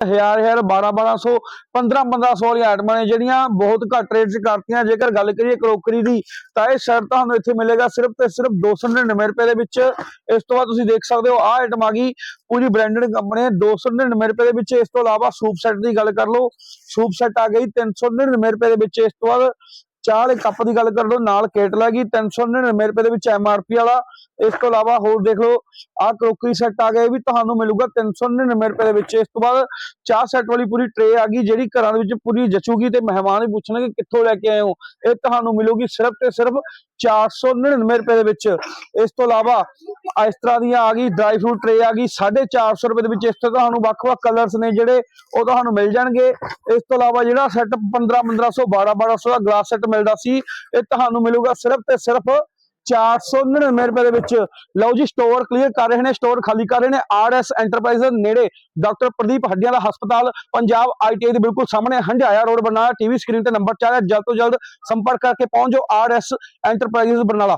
ਹਜ਼ਾਰ ਹਜ਼ਾਰ 12 1200 15 1500 ਵਾਲੀਆਂ ਆਈਟਮਾਂ ਨੇ ਜਿਹੜੀਆਂ ਬਹੁਤ ਘੱਟ ਰੇਟ 'ਚ ਕਰਤੀਆਂ। ਜੇਕਰ ਗੱਲ ਕਰੀਏ ਕਰੋਕਰੀ ਦੀ, ਤਾਂ ਇਹ ਸ਼ਰਟ ਤੁਹਾਨੂੰ ਇੱਥੇ ਮਿਲੇਗਾ ਸਿਰਫ ਤੇ ਸਿਰਫ 299 ਰੁਪਏ ਦੇ ਵਿੱਚ। ਇਸ ਤੋਂ ਬਾਅਦ ਤੁਸੀਂ ਦੇਖ ਸਕਦੇ ਹੋ, ਆਹ ਆਈਟਮ ਆ ਗਈ ਪੂਰੀ ਬ੍ਰਾਂਡਡ ਕੰਪਨੀ ਹੈ 299 ਰੁਪਏ ਦੇ ਵਿੱਚ। ਇਸ ਤੋਂ ਇਲਾਵਾ ਸੂਪ ਸੈੱਟ ਦੀ ਗੱਲ ਕਰ ਲਓ, ਸੂਪ ਸੈੱਟ ਆ ਗਈ 399 ਰੁਪਏ ਦੇ ਵਿੱਚ। ਇਸ ਤੋਂ ਬਾਅਦ ਚਾਹ ਦੇ ਕੱਪ ਦੀ ਗੱਲ ਕਰ ਲਓ, ਨਾਲ ਕੇਟਲ ਹੈਗੀ 399 ਰੁਪਏ ਦੇ ਵਿੱਚ ਐਮਆਰਪੀ ਵਾਲਾ। ਇਸ ਤੋਂ ਇਲਾਵਾ ਹੋਰ ਦੇਖ ਲਓ, ਆਹ ਕਰੋਕਰੀ ਸੈੱਟ ਆ ਗਿਆ ਇਹ ਵੀ ਤੁਹਾਨੂੰ ਮਿਲੂਗਾ 399 ਰੁਪਏ ਦੇ ਵਿੱਚ। ਇਸ ਤੋਂ ਬਾਅਦ ਚਾਹ ਸੈੱਟ ਵਾਲੀ ਪੂਰੀ ਟਰੇ ਆ ਗਈ, ਜਿਹੜੀ ਘਰਾਂ ਦੇ ਵਿੱਚ ਪੂਰੀ ਜਚੂਗੀ ਤੇ ਮਹਿਮਾਨ ਵੀ ਪੁੱਛਣਗੇ ਕਿੱਥੋਂ ਲੈ ਕੇ ਆਏ ਹੋ। ਇਹ ਤੁਹਾਨੂੰ ਮਿਲੂਗੀ ਸਿਰਫ ਤੇ ਸਿਰਫ 499 ਰੁਪਏ ਦੇ ਵਿੱਚ। ਇਸ ਤੋਂ ਇਲਾਵਾ ਇਸ ਤਰ੍ਹਾਂ ਦੀਆਂ ਆ ਗਈ ਡਰਾਈ ਫਰੂਟ ਟਰੇ ਆ ਗਈ 450 ਰੁਪਏ ਦੇ ਵਿੱਚ ਇਸ ਤੋਂ ਤੁਹਾਨੂੰ ਵੱਖ-ਵੱਖ ਕਲਰਸ ਨੇ ਜਿਹੜੇ ਉਹ ਤੁਹਾਨੂੰ ਮਿਲ ਜਾਣਗੇ। ਇਸ ਤੋਂ ਇਲਾਵਾ ਜਿਹੜਾ ਸੈੱਟ 15 1500 12 1200 ਦਾ ਗਲਾਸ ਸੈੱਟ ਮਿਲਦਾ ਸੀ, ਇਹ ਤੁਹਾਨੂੰ ਮਿਲੂਗਾ ਸਿਰਫ ਤੇ ਸਿਰਫ 499 ਰੁਪਏ ਦੇ ਵਿੱਚ। ਲਓ ਜੀ ਸਟੋਰ ਕਲੀਅਰ ਕਰ ਰਹੇ ਨੇ ਸਟੋਰ ਖਾਲੀ ਕਰ ਰਹੇ ਨੇ। ਆਰਐਸ ਐਂਟਰਪ੍ਰਾਈਜ਼ ਦੇ ਨੇੜੇ ਡਾਕਟਰ ਪ੍ਰਦੀਪ ਹੱਡੀਆਂ ਦਾ ਹਸਪਤਾਲ, ਪੰਜਾਬ ਆਈਟੀਆਈ ਦੇ ਬਿਲਕੁਲ ਸਾਹਮਣੇ Handiaya road Barnala TV screen ਤੇ ਨੰਬਰ ਚੱਲ ਰਿਹਾ। ਜਲਦ ਤੋਂ ਜਲਦ ਸੰਪਰਕ ਕਰਕੇ ਪਹੁੰਚ ਜਾਓ ਆਰਐਸ ਐਂਟਰਪ੍ਰਾਈਜ਼ ਬਰਨਾਲਾ।